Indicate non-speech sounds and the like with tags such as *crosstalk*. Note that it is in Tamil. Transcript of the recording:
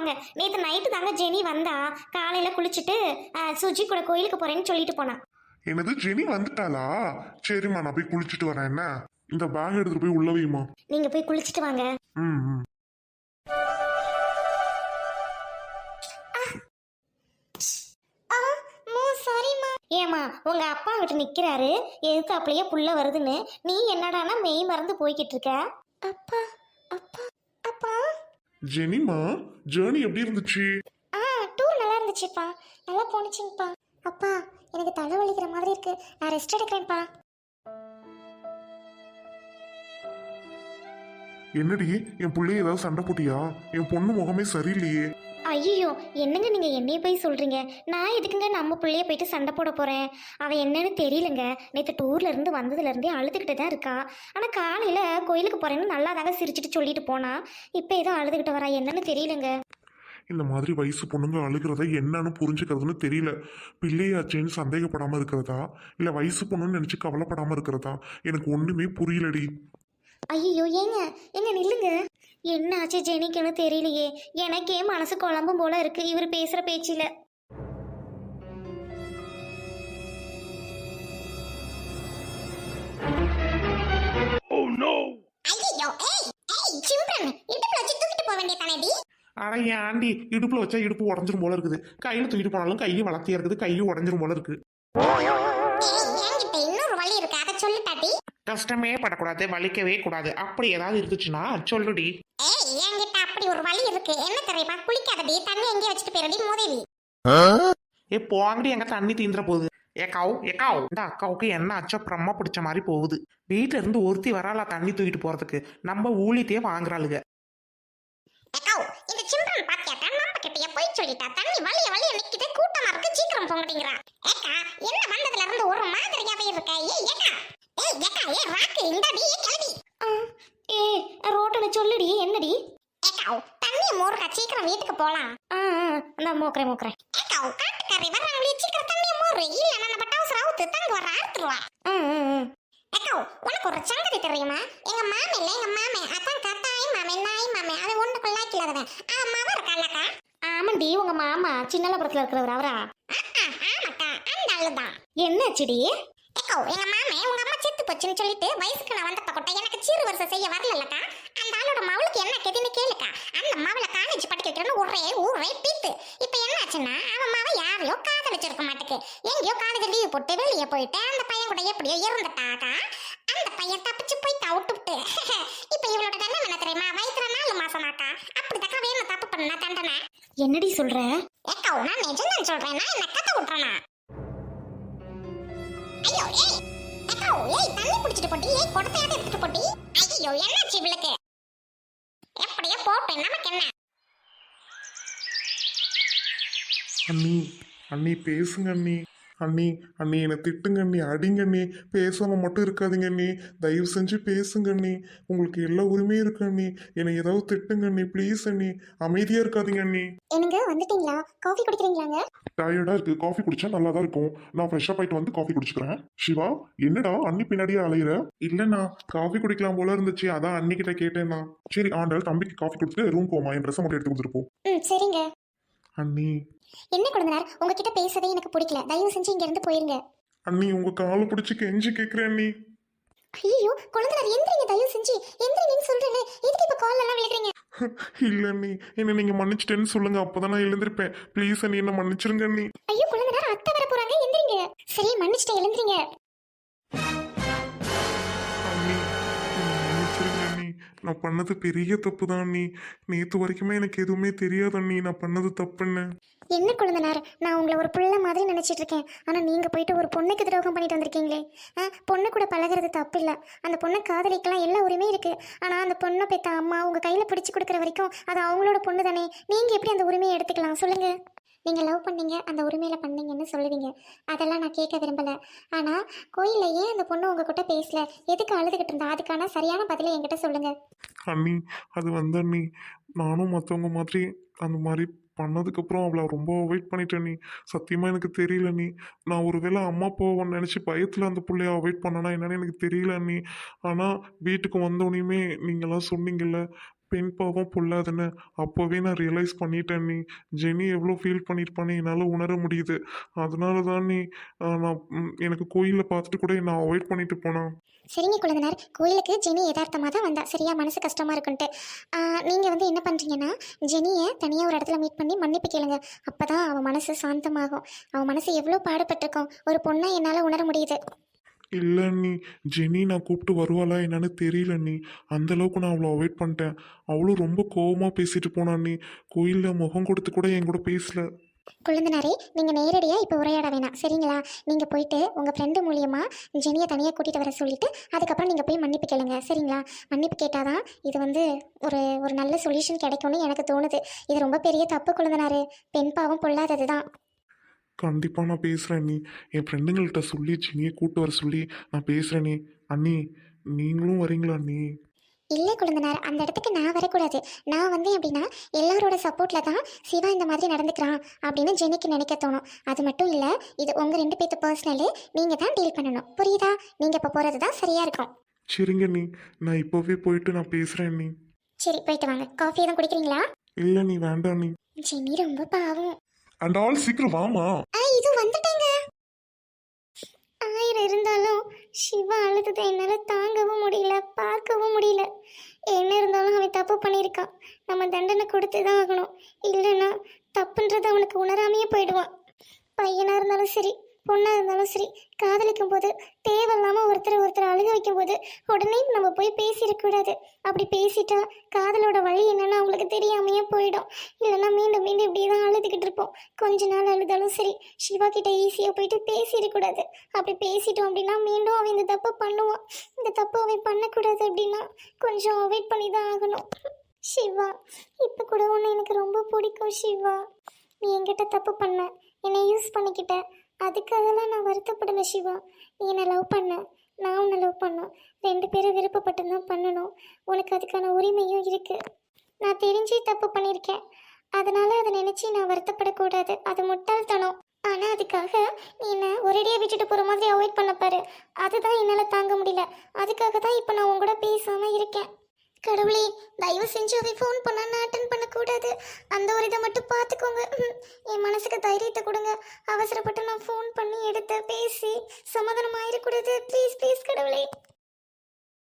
வாங்க நேற்று நைட்டு தாங்க ஜெனி வந்தா. காலையில் குளிச்சுட்டு சுஜி கூட கோயிலுக்கு போகிறேன்னு சொல்லிட்டு போனா. என்னது ஜெனி வந்துட்டாளா? சரிம்மா நான் போய் குளிச்சுட்டு வரேன் என்ன? இந்த பேக் எடுத்துட்டு போய் உள்ள வைமா நீங்கள் போய் குளிச்சுட்டு வாங்க. ம் ம். ஏமா உங்க அப்பா கிட்ட நிக்கிறாரு. எதுக்கு அப்படியே புள்ள வருதுன்னு. நீ என்னடானா மெய் மறந்து போய்கிட்டு இருக்க? அப்பா அப்பா அப்பா. ஜெனிமா ஜேர்னி எப்படி இருந்துச்சு? ஆ டூர் நல்லா இருந்துச்சுப்பா. நல்லா போனுச்சுங்கப்பா அப்பா எனக்கு தலை வலிக்கிற மாதிரி இருக்கு. நான் ரெஸ்ட் எடுக்கிறேன்ப்பா. என்னடி என் புள்ளைய ஏதாவது சண்டை போட்டியா? என் பொண்ணு முகமே சரியில்லையே. ஐயோ என்னங்க நீங்க என்னைய போய் சொல்றீங்க? நான் எதுக்குங்க நம்ம பிள்ளைய போயிட்டு சண்டை போட போறேன்? அவ என்னன்னு தெரியலங்க. நேற்று டூர்ல இருந்து வந்ததுல இருந்தே அழுதுகிட்டு தான் இருக்கா. ஆனா காலையில கோயிலுக்கு போறேன்னு நல்லா தாங்க சிரிச்சிட்டு சொல்லிட்டு போனா. இப்போ ஏதோ அழுதுகிட்டு வரா என்னன்னு தெரியலங்க. இந்த மாதிரி வயசு பொண்ணுங்க அழுகிறத என்னன்னு புரிஞ்சுக்கிறதுன்னு தெரியல. பிள்ளையாச்சேன்னு சந்தேகப்படாம இருக்கிறதா? இல்ல வயசு பொண்ணுன்னு நினைச்சு கவலைப்படாம இருக்கிறதா? எனக்கு ஒண்ணுமே புரியலடி. ஐயோ ஏங்க ஏங்க நில்லுங்க. என்ன ஆச்சு ஜெனிக்குன்னு தெரியலையே. எனக்கே மனசு குழம்பும் போல இருக்கு. இவர் பேசுற பேச்சில. வேண்டியதானேடி ஆனா என் ஆண்டி இடுப்புல வச்சா இடுப்பு உடஞ்சிரும் போல இருக்குது. கையில தூக்கிட்டு போனாலும் கையும் வளர்த்தியா இருக்குது. கையும் உடஞ்சிரும் போல இருக்கு. கஷ்டமே படக்கூடாது வலிக்கவே கூடாது. அப்படி ஏதாவது இருந்துச்சுன்னா சொல்லுடி. ஏய் என்கிட்ட அப்படி ஒரு வழி இருக்கு. என்ன தெரியுமா? குளிக்காதடி. தண்ணி எங்கேயே வச்சுட்டு போயிரடி மோதேவி ஏ போங்கடி. எங்க தண்ணி தீந்துற போகுது. ஏக்காவு ஏக்காவு இந்த அக்காவுக்கு என்ன அச்சோ பிரம்ம பிடிச்ச மாதிரி போகுது. வீட்டுல இருந்து ஒருத்தி வராளா தண்ணி தூக்கிட்டு போறதுக்கு. நம்ம ஊழியத்தையே வாங்குறாளுங்க ஏக்காவ் இந்த சிம்ரன் பாத்தியாக்கா நம்ம கிட்டயே போய் சொல்லிட்டா. தண்ணி வலிய வலிய நிக்கிட்டு கூட்டமா இருக்கு. சீக்கிரம் போங்கடிங்கறா ஏக்கா என்ன வந்ததுல இருந்து ஒரு மாதிரியாவே இருக்க? ஏய் ஏக்கா. ஏய் ஏக்கா ஏ ராக்கு இந்தாடி ஏ கிளடி ஏ ரோட்டன சொல்லுடி என்னடி? ஏக்காவ் தண்ணி மோர்க்கா சீக்கிரம் வீட்டுக்கு போலாம். ஆ அந்த மோக்கறே மோக்கறே ஏக்காவ் காட்டுக்காரி வர்றாங்களே சீக்கிரம் தண்ணி மோரு. இல்ல நம்ம டவுசர் அவுத்து தங்க வர அறுத்துருவா. ஏக்காவ் உனக்கு ஒரு சங்கதி தெரியுமா? எங்க மாமே இல்ல எங்க மாமே. அதான் கட்டாய் மாமே நாய் மாமே. அது ஒண்ணுக்குள்ள இல்லாதவன். அவன் மாவ இருக்கால்லக்கா ஆமாண்டி உங்க மாமா சின்னலபுரத்துல இருக்கிறவர்? அவரா ஆமாக்கா அந்த ஆளுதான். என்னாச்சுடி? ஏக்கோ எங்க மாமே உங்க அம்மா போச்சுன்னு சொல்லிட்டு வயசுக்கு நான் வந்தப்ப கொட்ட எனக்கு சீறு வருஷம் செய்ய வரலல்லக்கா. அந்த ஆளோட மவளுக்கு என்ன கெதின்னு கேளுக்கா. அந்த மவளை காலேஜ் படிக்க வைக்கிறேன்னு ஒரே ஊரே பீத்து. இப்ப என்னாச்சுன்னா அவன் மாவ யாரையோ காதலிச்சிருக்க மாட்டுக்கு. எங்கேயோ காலேஜ் லீவ் போட்டு வெளியே போயிட்டு அந்த பையன் கூட எப்படியோ இறந்துட்டாக்கா அந்த பையன் தப்பிச்சு போய் தவிட்டுவிட்டு *laughs* இப்ப இவளோட தண்டனை என்ன தெரியுமா? வயிற்றுல நாலு மாசமாக்கா. அப்படிதாக்கா வேணும் தப்பு பண்ணா தண்டனை. என்னடி சொல்ற? ஏக்கா நான் நிஜம் சொல்றேன். நான் என்ன கத்த விட்டுறேனா? ஐயோ ஏய் ஏக்கா ஏய் தண்ணி குடிச்சிட்டு போட்டி ஏய் எடுத்துட்டு போட்டி ஐயோ என்னாச்சு இவளுக்கு? எப்படியோ போட்டேன். நமக்கு என்ன? அண்ணி அண்ணி பேசுங்க அண்ணி. அண்ணி அண்ணி என்னை திட்டுங்க அண்ணி அடிங்க அண்ணி. பேசாம மட்டும் இருக்காதீங்க அண்ணி. தயவு செஞ்சு பேசுங்க அண்ணி. உங்களுக்கு எல்லா உரிமையும் இருக்கு அண்ணி. என்னை ஏதாவது திட்டுங்க அண்ணி ப்ளீஸ் அண்ணி. அமைதியா இருக்காதீங்க அண்ணி. என்னங்க வந்துட்டீங்களா? காஃபி குடிக்கிறீங்களாங்க? டயர்டா இருக்கு. காஃபி குடிச்சா நல்லா தான் இருக்கும். நான் ஃப்ரெஷ்ஷாக போயிட்டு வந்து காஃபி குடிச்சுக்கிறேன். சிவா என்னடா அண்ணி பின்னாடியே அலையிற? இல்லைண்ணா காஃபி குடிக்கலாம் போல இருந்துச்சு. அதான் அண்ணி கிட்ட கேட்டேண்ணா. சரி ஆண்டாள் தம்பிக்கு காஃபி கொடுத்துட்டு ரூம் போமா என் ட்ரெஸ்ஸை மட்டும் எடுத்து கொடுத்துட்டு போ. ம் சரிங்க. அண்ணி. என்ன குழந்தைனார் உங்ககிட்ட பேசவே எனக்கு பிடிக்கல. தயவு செஞ்சு இங்க இருந்து போயிருங்க. அண்ணி உங்க காலை பிடிச்சி கெஞ்சி கேட்குறேன் அண்ணி. ஐயோ குழந்தைனார் எந்திரிங்க தயவு செஞ்சு. எந்திரிங்கன்னு சொல்றேனே எதுக்கு இப்ப கால் எல்லாம் விழுகிறீங்க? *laughs* இல்ல அண்ணி. என்ன நீங்க மன்னிச்சிட்டேன்னு சொல்லுங்க. அப்பதான் நான் எழுந்திருப்பேன். ப்ளீஸ் அண்ணி என்ன மன்னிச்சிருங்க அண்ணி. ஐயோ குழந்தைனார் அத்தை வர போறாங்க. எந்திரிங்க. சரி மன்னிச்சிட்டு எழுந்திரிங்க. அண்ணி என்னை மன்னிச்சிருங்க அண்ணி. நான் பண்ணது பெரிய தப்பு தான் அண்ணி. நேத்து வரைக்குமே எனக்கு எதுவுமே தெரியாது அண்ணி. நான் பண்ணது தப்புன்னு. என்ன குழந்தைனார்? நான் உங்களை ஒரு பிள்ளை மாதிரி நினச்சிட்டு இருக்கேன் ஆனால் நீங்கள் போயிட்டு ஒரு பொண்ணுக்கு துரோகம் பண்ணிட்டு வந்திருக்கீங்களே? ஆ, பொண்ணு கூட பழகுறது தப்பு இல்லை அந்த பொண்ணை காதலிக்கலாம் எல்லா உரிமையும் இருக்குது ஆனால் அந்த பொண்ணை பெற்ற அம்மா உங்கள் கையில் பிடிச்சி கொடுக்குற வரைக்கும் அது அவங்களோட பொண்ணு தானே நீங்கள் எப்படி அந்த உரிமையை எடுத்துக்கலாம்? சொல்லுங்கள் நீங்கள் லவ் பண்ணீங்க அந்த உரிமையில் பண்ணீங்கன்னு சொல்லுவீங்க. அதெல்லாம் நான் கேட்க விரும்பலை. ஆனால் கோயிலில் ஏன் அந்த பொண்ணு உங்ககிட்ட பேசல? எதுக்கு அழுதுகிட்டு இருந்தா? அதுக்கான சரியான பதிலை என்கிட்ட சொல்லுங்கள் அண்ணி அது வந்து அண்ணி நானும் மற்றவங்க மாதிரி அந்த மாதிரி பண்ணதுக்கப்புறம் அவளை ரொம்ப அவாய்ட் பண்ணிட்டேன் நீ. சத்தியமாக எனக்கு தெரியல நீ. நான் ஒருவேளை அம்மா போவோன்னு நினச்சி பயத்தில் அந்த பிள்ளைய அவாய்ட் பண்ணனா என்னன்னு எனக்கு தெரியல நீ. ஆனால் வீட்டுக்கு வந்தோடனையுமே நீங்களாம் சொன்னீங்கல்ல பெண் பாவம் பொல்லாதுன்னு அப்போவே நான் ரியலைஸ் பண்ணிட்டேன் நீ. ஜெனி எவ்வளோ ஃபீல் பண்ணியிருப்பான்னு என்னால் உணர முடியுது. அதனால தான் நீ நான் எனக்கு கோயிலில் பார்த்துட்டு கூட நான் அவாய்ட் பண்ணிட்டு போனேன் சரிங்க குழந்தைனார். கோயிலுக்கு ஜெனி யதார்த்தமாக தான் வந்தா. சரியா மனசு கஷ்டமாக இருக்குன்ட்டு. நீங்கள் வந்து என்ன பண்ணுறீங்கன்னா ஜெனியை தனியாக ஒரு இடத்துல மீட் பண்ணி மன்னிப்பு கேளுங்க. அப்போ தான் அவன் மனசு சாந்தமாகும். அவன் மனசு எவ்வளோ பாடுபட்டிருக்கோம். ஒரு பொண்ணை என்னால் உணர முடியுது. இல்லை நீ ஜெனி நான் கூப்பிட்டு வருவாளா என்னன்னு தெரியல நீ. நான் அவளை அவாய்ட் பண்ணிட்டேன். அவளும் ரொம்ப கோவமாக பேசிட்டு போனா நீ. கோயிலில் முகம் கொடுத்து கூட என் கூட பேசல. குழந்தனாரே நீங்கள் நேரடியாக இப்போ உரையாட வேணாம். சரிங்களா? நீங்கள் போயிட்டு உங்கள் ஃப்ரெண்டு மூலியமாக ஜெனியை தனியாக கூட்டிகிட்டு வர சொல்லிட்டு அதுக்கப்புறம் நீங்கள் போய் மன்னிப்பு கேளுங்க. சரிங்களா? மன்னிப்பு கேட்டால் தான் இது வந்து ஒரு ஒரு நல்ல சொல்யூஷன் கிடைக்கும்னு எனக்கு தோணுது. இது ரொம்ப பெரிய தப்பு குழந்தனாரு. பெண் பாவம் பொல்லாதது தான் கண்டிப்பாக நான் பேசுகிறேன் நீ. என் ஃப்ரெண்டுங்கள்கிட்ட சொல்லி ஜெனியை கூப்பிட்டு வர சொல்லி நான் பேசுகிறேன் நீ. அண்ணி நீங்களும் வரீங்களா நீ இல்லை குழந்தனார் அந்த இடத்துக்கு நான் வரக்கூடாது. நான் வந்தேன் அப்படின்னா எல்லாரோட சப்போர்ட்டில் தான் சிவா இந்த மாதிரி நடந்துக்கிறான் அப்படின்னு ஜெனிக்கு நினைக்க தோணும். அது மட்டும் இல்லை இது உங்கள் ரெண்டு பேர்த்து பர்சனலு நீங்கள் தான் டீல் பண்ணணும். புரியுதா? நீங்கள் இப்போ போகிறது தான் சரியாக இருக்கும். சரிங்க நீ நான் இப்போவே போயிட்டு நான் பேசுகிறேன் நீ சரி போயிட்டு வாங்க. காஃபி எதுவும் குடிக்கிறீங்களா? இல்லை நீ வேண்டாம் நீ ஜெனி ரொம்ப பாவம். அண்ட் ஆல் சீக்கிரம் வாமா ஆ இது வந்துட்டேங்க. ஆயிரம் இருந்தாலும் சிவா அழுததை என்னால் தாங்கவும் முடியல பார்க்கவும் முடியல. என்ன இருந்தாலும் அவன் தப்பு பண்ணியிருக்கான். நம்ம தண்டனை கொடுத்து தான் ஆகணும். இல்லைன்னா தப்புன்றது அவனுக்கு உணராமையே போயிடுவான். பையனாக இருந்தாலும் சரி பொண்ணாக இருந்தாலும் சரி காதலிக்கும் போது தேவையில்லாமல் ஒருத்தர் ஒருத்தர் அழுக வைக்கும் போது உடனே நம்ம போய் பேசிடக்கூடாது. அப்படி பேசிட்டா காதலோட வழி என்னென்னு அவங்களுக்கு தெரியாமையே போயிடும். இல்லைன்னா மீண்டும் மீண்டும் இப்படி தான் அழுதுகிட்டு இருப்போம். கொஞ்ச நாள் அழுதாலும் சரி சிவா கிட்ட ஈஸியாக போயிட்டு பேசிடக்கூடாது. அப்படி பேசிட்டோம் அப்படின்னா மீண்டும் அவன் இந்த தப்பு பண்ணுவான். இந்த தப்பு அவன் பண்ணக்கூடாது அப்படின்னா கொஞ்சம் அவாய்ட் பண்ணி தான் ஆகணும். சிவா இப்போ கூட ஒன்று எனக்கு ரொம்ப பிடிக்கும் சிவா. நீ என்கிட்ட தப்பு பண்ண என்னை யூஸ் பண்ணிக்கிட்ட. அதுக்காகலாம் நான் வருத்தப்படலை சிவா. நீ என்னை லவ் பண்ண. நான் உன்னை லவ் பண்ணேன் ரெண்டு பேரும் விருப்பப்பட்டு தான் பண்ணணும். உனக்கு அதுக்கான உரிமையும் இருக்குது நான் தெரிஞ்சே தப்பு பண்ணியிருக்கேன். அதனால் அதை நினச்சி நான் வருத்தப்படக்கூடாது. அது முட்டாள்தனம். ஆனால் அதுக்காக நீ என்ன ஒரேடியாக விட்டுட்டு போகிற மாதிரி அவாய்ட் பண்ண பாரு. அதுதான் என்னால் தாங்க முடியல. அதுக்காக தான் இப்போ நான் உன் பேசாமல் இருக்கேன். கடவுளே தயவு செஞ்சு அதை ஃபோன் பண்ண நான் அட்டன் பண்ணக்கூடாது. அந்த ஒரு இதை மட்டும் பார்த்துக்கோங்க. என் மனசுக்கு தைரியத்தை கொடுங்க. அவசரப்பட்டு நான் ஃபோன் பண்ணி எடுத்து பேசி சமாதானம் ஆயிடக்கூடாது ப்ளீஸ் ப்ளீஸ் கடவுளே.